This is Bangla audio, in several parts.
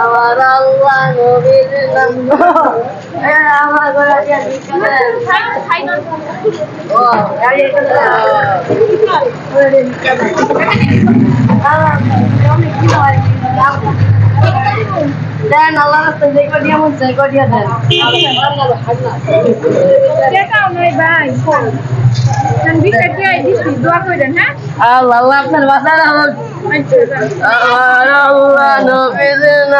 আমার আল্লাহ নবীর নাম। আমার গলা দিয়ে দেন আল্লাহ রাস্তায় যে কটিয়া মন চাই কটিয়া দেন। ভাই আল্লাহ আপনার আমার আল্লাহ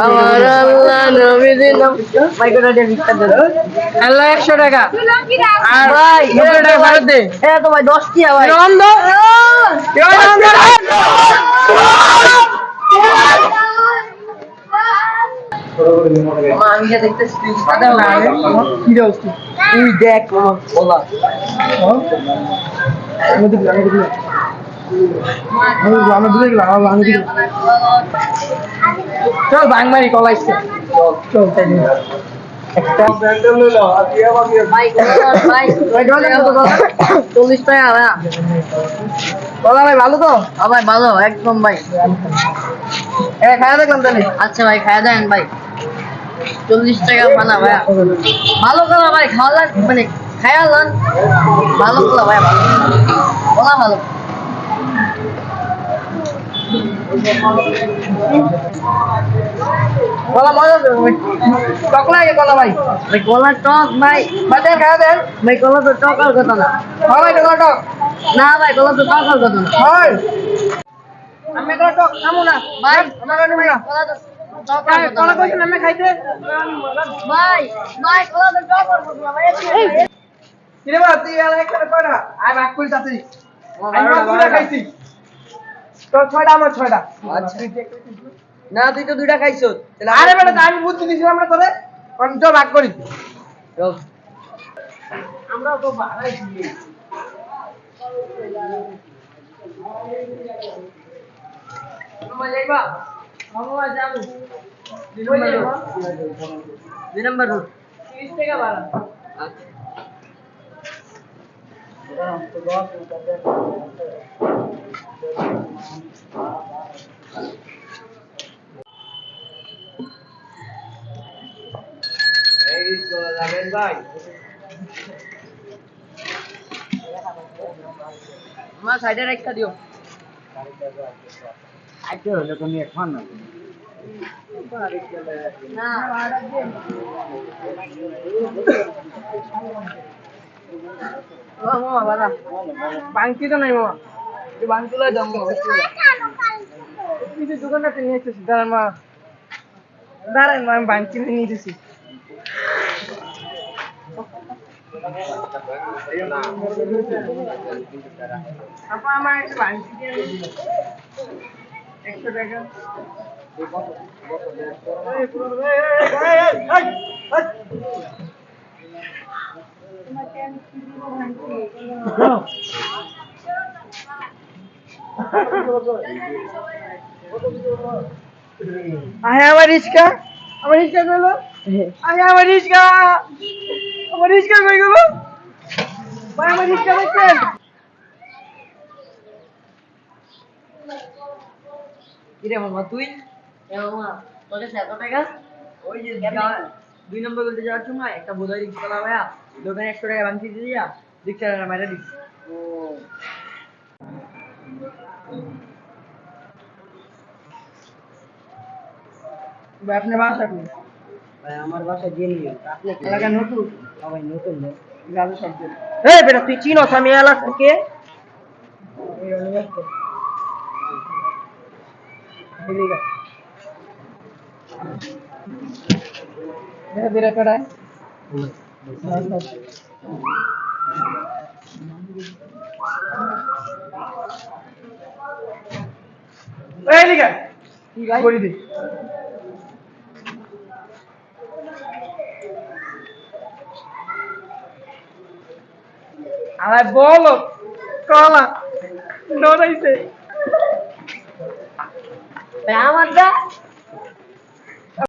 আমার আল্লাহ নবীর নাম ভাই করে এটা ভিক্ষা দেন আল্লাহ একশো টাকা। আর ভাই একশো টাকা ফেরত দে এটা তো ভাই দশ টিয়া ভাই। অন্ধ আমি দেখতেছি কি রাস্তা তুই দেখ আমি আমি দেখি আমি দেখি চল বাংমারি কলাইছে চল তাই একটা। ব্যান্ডেল আর কি আবার ভাই ভাই ভাই চল্লিশ টাকা ভাই। বলা ভাই ভালো তো? হ্যাঁ ভাই ভালো একদম ভাই। এ খায়া দেখলাম তাহলে। আচ্ছা ভাই খাওয়া দেন ভাই। চল্লিশ টাকা বানা ভাই। ভালো করে ভাই খাওয়া লাগ মানে লান। ভালো করে ভাই ভালো। বলা ভালো। বলা মজা টক লাগে বলা ভাই। ভাই কলা টক ভাই। ভাই দেন খায়া দেন। ভাই কলা তো টকার কথা না। হ্যাঁ ভাই টক টক। না ভাই কলা তো টকার কথা না। হয়। আমি তো টক খামু না। ভাই আমার কাছে না কলা তো ভাই। কইছেন আমি খাইতে? ভাই ভাই কলা তো টকার কথা না ভাই। কিরে বা তুই আর একটা কয়টা আই বাক করি তাতে আমি দুটা খাইছি। তোর ছয়টা আমার ছয়টা। আচ্ছা। না তুই তো দুইটা খাইছো। আরে বেটা আমি বুদ্ধি দিছিলাম না তোরে। কোন ভাগ করি। আমরা তো যাইবা দুই নম্বর রুট 30 টাকা ভাড়া। এই তো যাবেন ভাই আমার সাইডে রাখা দিও। হলে তুমি এখন না। না। মামা বাবা বাংকি তো নাই মামা। এই বাংকুলা দাম কিছু দোকানটা নিয়ে এসেছি দাঁড়ান মা দাঁড়ান মা আমি বাংকি নিয়ে নিতেছি আপা আমার একটা বাংকি দিয়ে দিন। একশো টাকা এই, পুরো- এই, এই, এই, এই, এই, এই। আহে আমার রিস্কা আমার রিস্কা কইলো আহে আমার রিস্কা আমার রিস্কা কই গেল ভাই আমার রিস্কা দেখছেন কিরে মামা তুই? এ মামা তোর কাছে এত টাকা? ওই যে দুই নম্বর বলতে যাওয়ার সময় একটা বোধহয় রিক্সা ভাইয়া দোকানে একশো টাকা ভাঙতি দিয়ে দিয়া রিক্সা মাইরা দিস ভাই আপনি বাসা কই ভাই আমার বাসা জেনে আপনি কি? এলাকা নতুন? সবাই নতুন লোক গালে সব এই বেটা তুই চিনস আমি এলাকা কে দেখা দিরা কড়ায় এই দিকে কি গাই করে দি। আরে বলো কলা ডরাইছে ভাই আমারটা